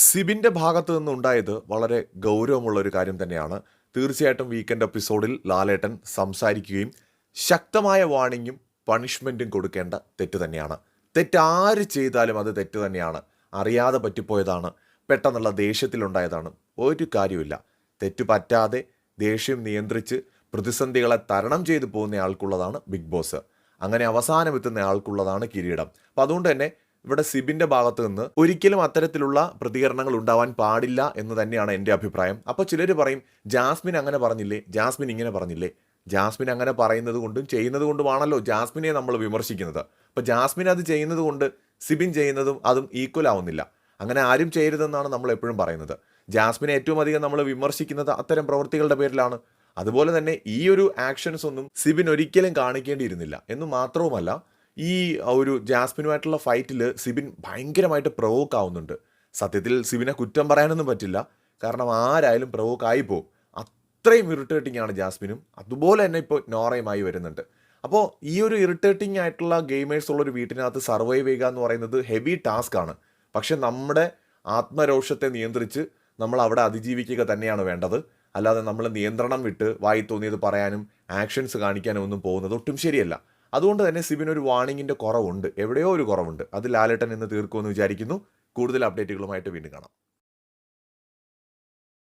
സിബിന്റെ ഭാഗത്തു നിന്നുണ്ടായത് വളരെ ഗൗരവമുള്ള ഒരു കാര്യം തന്നെയാണ്. തീർച്ചയായിട്ടും വീക്കെൻഡ് എപ്പിസോഡിൽ ലാലേട്ടൻ സംസാരിക്കുകയും ശക്തമായ വാണിങ്ങും പണിഷ്മെന്റും കൊടുക്കേണ്ട തെറ്റ് തന്നെയാണ്. തെറ്റാര് ചെയ്താലും അത് തെറ്റ് തന്നെയാണ്. അറിയാതെ പറ്റിപ്പോയതാണ്. പെട്ടെന്നുള്ള ദേഷ്യത്തിലുണ്ടായതാണ്. ഒരു കാര്യമില്ല തെറ്റ് പറ്റാതെ ദേഷ്യം നിയന്ത്രിച്ച് പ്രതിസന്ധികളെ തരണം ചെയ്തു പോകുന്ന ആൾക്കുള്ളതാണ് ബിഗ് ബോസ്. അങ്ങനെ അവസാനം എത്തുന്ന ആൾക്കുള്ളതാണ് കിരീടം. അപ്പം അതുകൊണ്ട് തന്നെ ഇവിടെ സിബിന്റെ ഭാഗത്ത് നിന്ന് ഒരിക്കലും അത്തരത്തിലുള്ള പ്രതികരണങ്ങൾ ഉണ്ടാവാൻ പാടില്ല എന്ന് തന്നെയാണ് എന്റെ അഭിപ്രായം. അപ്പോൾ ചിലർ പറയും ജാസ്മിൻ അങ്ങനെ പറഞ്ഞില്ലേ? ജാസ്മിൻ ഇങ്ങനെ പറഞ്ഞില്ലേ? ജാസ്മിൻ അങ്ങനെ പറയുന്നത് കൊണ്ടും ചെയ്യുന്നത് കൊണ്ടുമാണല്ലോ ജാസ്മിനെ നമ്മൾ വിമർശിക്കുന്നത്. അപ്പോൾ ജാസ്മിൻ അത് ചെയ്യുന്നത് കൊണ്ട് സിബിൻ ചെയ്യുന്നതും അതും ഈക്വൽ ആവുന്നില്ല. അങ്ങനെ ആരും ചെയ്യരുതെന്നാണ് നമ്മൾ എപ്പോഴും പറയുന്നത്. ജാസ്മിനെ ഏറ്റവും അധികം നമ്മൾ വിമർശിക്കുന്നത് അത്തരം പ്രവൃത്തികളുടെ പേരിലാണ്. അതുപോലെ തന്നെ ഈ ഒരു ആക്ഷൻസ് ഒന്നും സിബിൻ ഒരിക്കലും കാണിക്കേണ്ടിയിരുന്നില്ല എന്ന് മാത്രവുമല്ല ഈ ഒരു ജാസ്മിനുമായിട്ടുള്ള ഫൈറ്റിൽ സിബിൻ ഭയങ്കരമായിട്ട് പ്രൊവോക്ക് ആവുന്നുണ്ട്. സത്യത്തിൽ സിബിനെ കുറ്റം പറയാനൊന്നും പറ്റില്ല. കാരണം ആരായാലും പ്രൊവോക്ക് ആയി പോകും അത്രയും ഇറിറ്റേറ്റിംഗ് ആണ് ജാസ്മിനും. അതുപോലെ തന്നെ ഇപ്പോൾ നോറയുമായി വരുന്നുണ്ട്. അപ്പോൾ ഈ ഒരു ഇറിറ്റേറ്റിംഗ് ആയിട്ടുള്ള ഗെയിമേഴ്സ് ഉള്ള ഒരു വീട്ടിനകത്ത് സർവൈവ് ചെയ്യുക എന്ന് പറയുന്നത് ഹെവി ടാസ്ക് ആണ്. പക്ഷെ നമ്മുടെ ആത്മരോഷത്തെ നിയന്ത്രിച്ച് നമ്മൾ അവിടെ അതിജീവിക്കുക തന്നെയാണ് വേണ്ടത്. അല്ലാതെ നമ്മൾ നിയന്ത്രണം വിട്ട് വായി തോന്നിയത് പറയാനും ആക്ഷൻസ് കാണിക്കാനും ഒന്നും പോകുന്നത് ഒട്ടും ശരിയല്ല. അതുകൊണ്ട് തന്നെ സിബിന് ഒരു വാണിങ്ങിന്റെ കുറവുണ്ട്. എവിടെയോ ഒരു കുറവുണ്ട്. അത് ലാലേട്ടൻ ഇന്ന് തീർക്കുമെന്ന് വിചാരിക്കുന്നു. കൂടുതൽ അപ്ഡേറ്റുകളുമായിട്ട് വീണ്ടും കാണാം.